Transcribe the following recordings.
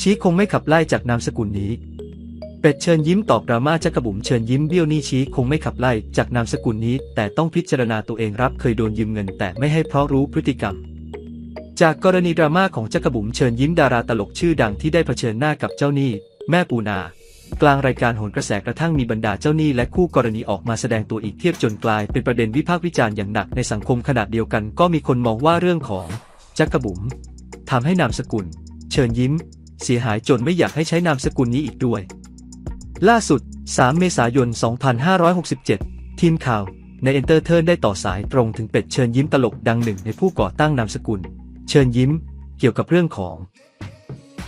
ชี้คงไม่ขับไล่จากนามสกุลนี้ เป็ดเชิญยิ้มตอบดราม่าจักระบุ๋มเชิญยิ้มเบี้ยวนี่ชี้คงไม่ขับไล่จากนามสกุลนี้ แต่ต้องพิจารณาตัวเองรับเคยโดนยืมเงินแต่ไม่ให้เพราะรู้พฤติกรรมจากกรณีดราม่าของจักรบุ๋มเชิญยิ้มดาราตลกชื่อดังที่ได้เผชิญหน้ากับเจ้าหนี้ แม่ปูนา กลางรายการโหนกระแสกระทั่งมีบรรดาเจ้าหนี้และคู่กรณีออกมาแสดงตัวอีกเทียบจนกลายเป็นประเด็นวิพากษ์วิจารณ์อย่างหนักในสังคมขนาดเดียวกันก็มีคนมองว่าเรื่องของจักรบุ๋มทำให้นามสกุล เชิญยิ้ม เสียหายจนไม่อยากให้ใช้นามสกุลนี้อีกด้วย ล่าสุด 3 เมษายน 2567 ทีมข่าว ในเอ็นเตอร์เทิร์นได้ต่อสายตรงถึงเป็ดเชิญยิ้มตลกดังหนึ่งในผู้ก่อตั้งนามสกุล เชิญยิ้ม เกี่ยวกับเรื่องของ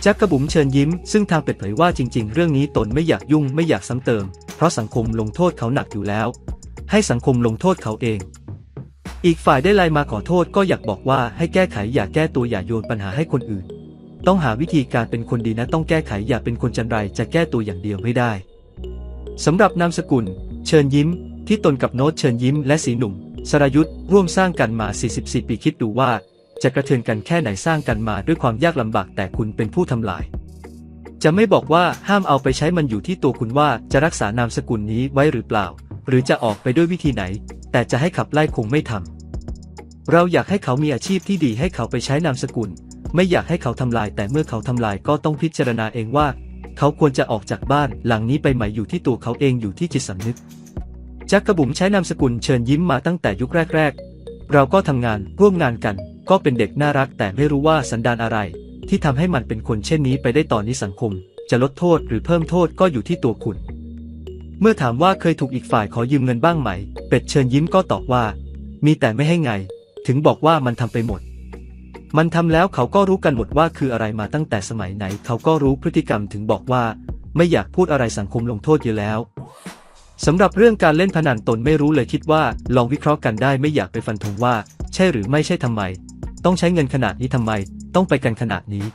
จักกระบุ๋มเชิญยิ้ม ซึ่งทางเป็ดเผยว่าจริง ๆ เรื่องนี้ตนไม่อยากยุ่งไม่อยากซ้ำเติม เพราะสังคมลงโทษเขาหนักอยู่แล้ว ให้สังคมลงโทษเขาเอง อีกฝ่ายได้ไลน์มาขอโทษก็อยากบอกว่าให้แก้ไขอย่าแก้ตัวอย่าโยนปัญหาให้คนอื่น ต้องหาวิธีการเป็นคนดีนะต้องแก้ไขอย่าเป็นคนจันไรจะแก้ตัวอย่างเดียวไม่ได้สำหรับนามสกุล เชิญยิ้ม ที่ตนกับโน้ตเชิญยิ้มและสีหนุ่ม สรายุทธ์ร่วมสร้างกันมา 44 ปีคิดดูว่า จะกระเทือนกันแค่ไหนสร้างกันมาด้วยความยากลำบากแต่คุณเป็นผู้ทำลาย จะไม่บอกว่าห้ามเอาไปใช้มันอยู่ที่ตัวคุณว่าจะรักษานามสกุลนี้ไว้หรือเปล่า หรือจะออกไปด้วยวิธีไหน แต่จะให้ขับไล่คงไม่ทำเราอยากให้เขามีอาชีพที่ดีให้เขาไปใช้นามสกุล ไม่อยากให้เขาทำลาย แต่เมื่อเขาทำลายก็ต้องพิจารณาเองว่า เขาควรจะออกจากบ้านหลังนี้ไปไหมอยู่ที่ตัวเขาเองอยู่ที่จิตสำนึกจักกระบุ๋มใช้นามสกุลเชิญยิ้มมาตั้งแต่ยุคแรก ๆ เราก็ทำงานร่วมงานกัน ก็เป็นเด็กน่ารัก แต่ไม่รู้ว่าสันดานอะไร ที่ทำให้มันเป็นคนเช่นนี้ไปได้ตอนนี้สังคม จะลดโทษหรือเพิ่มโทษก็อยู่ที่ตัวคุณ เมื่อถามว่าเคยถูกอีกฝ่ายขอยืมเงินบ้างไหม เป็ดเชิญยิ้มก็ตอบว่า มีแต่ไม่ให้ไง ถึงบอกว่ามันทำไปหมด มันทำแล้วเขาก็รู้กันหมดว่าคืออะไรมาตั้งแต่สมัยไหน เขาก็รู้พฤติกรรมถึงบอกว่า ไม่อยากพูดอะไรสังคมลงโทษเยอะแล้วสำหรับเรื่องการเล่นพนันตนไม่รู้เลยคิดว่า ลองวิเคราะห์กันได้ไม่อยากไปฟันธงว่า ใช่หรือไม่ใช่ทำไม ต้องใช้เงินขนาดนี้ทำไม ต้องไปกันขนาดนี้